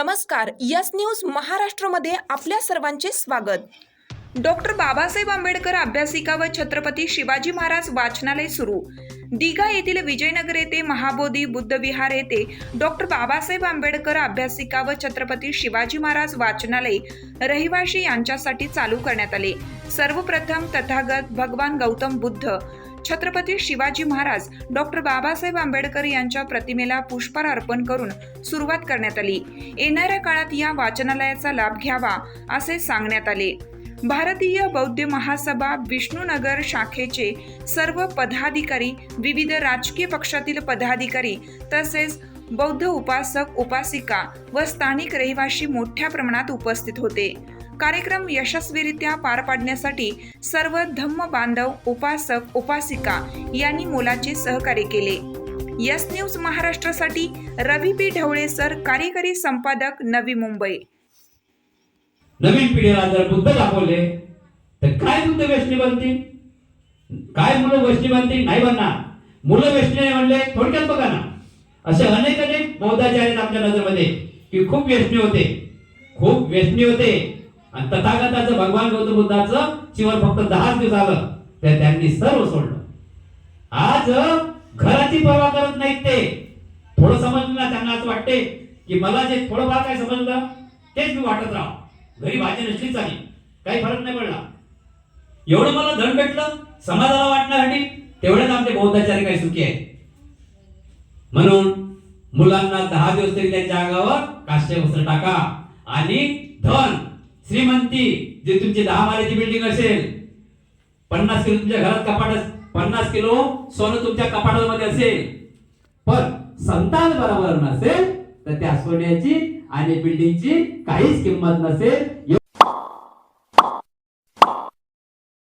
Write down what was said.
नमस्कार yes news महाराष्ट्रमध्ये आपल्या सर्वांचे स्वागत. डॉक्टर बाबासाहेब आंबेडकर अभ्यासिका व छत्रपती शिवाजी महाराज वाचनालय सुरू. दिघा येथील विजयनगर येथे महाबोधी बुद्ध विहार येथे डॉक्टर बाबासाहेब आंबेडकर अभ्यासिका व छत्रपती शिवाजी महाराज वाचनालय रहिवाशी यांच्यासाठी चालू करण्यात आले. सर्वप्रथम तथागत भगवान गौतम बुद्ध छत्रपती शिवाजी महाराज डॉक्टर बाबासाहेब आंबेडकर यांच्या प्रतिमेला पुष्पहार अर्पण करून सुरुवात करण्यात आली. येणाऱ्या काळात या वाचनालयाचा लाभ घ्यावा असे सांगण्यात आले. भारतीय बौद्ध महासभा विष्णुनगर शाखेचे सर्व पदाधिकारी विविध राजकीय पक्षातील पदाधिकारी तसेच बौद्ध उपासक उपासिका व स्थानिक रहिवासी मोठ्या प्रमाणात उपस्थित होते. कार्यक्रम यशस्वीरित्या पार पाडण्यासाठी सर्व धम्म बांधव उपासक उपासिका यांनी मोलाचे सहकार्य केले. यस न्यूज महाराष्ट्रासाठी रवी पी ढवळे सर कार्यकारी संपादक नवी मुंबई. नवीन पिढीला जर बुद्ध दाखवले तर काय बुद्ध वेशनी बनतील? काय मुलं वेशनी बनतील? नाही बनणार. मुलं वेशनी म्हणले थोडक्यात बघा ना. असे अनेक अनेक बौद्धाचार्य आहेत आपल्या नजरमध्ये की खूप व्यसनी होते. खूप व्यसनी होते. आणि तथागताचं भगवान गौतम बुद्धाचं शिवर फक्त दहाच दिवस आलं तर त्यांनी सर्व सोडलं. आज घराची पर्वा करत नाहीत ते. थोडं समजलं ना त्यांना असं वाटते की मला जे थोडंफार काय समजलं तेच मी वाटत राहा घरी भाजी नसली चालेल काही फरक नाही पडला. एवढं मला धन भेटलं समाजाला वाटण्यासाठी तेवढेच आमचे बौद्धाचार्य काही सुखी आहेत. म्हणून मुलांना दहा दिवस तरी त्यांच्या अंगावर काश्य वस्त्र टाका आणि धन श्रीमंती जे तुमची दहा माळ्याची बिल्डिंग असेल पन्नास किलो तुमच्या घरात कपाट पन्नास किलो सोनं तुमच्या कपाटामध्ये असेल. पण संतान बरोबर नसेल तर त्या सोन्याची आणि बिल्डिंगची काहीच किंमत नसेल.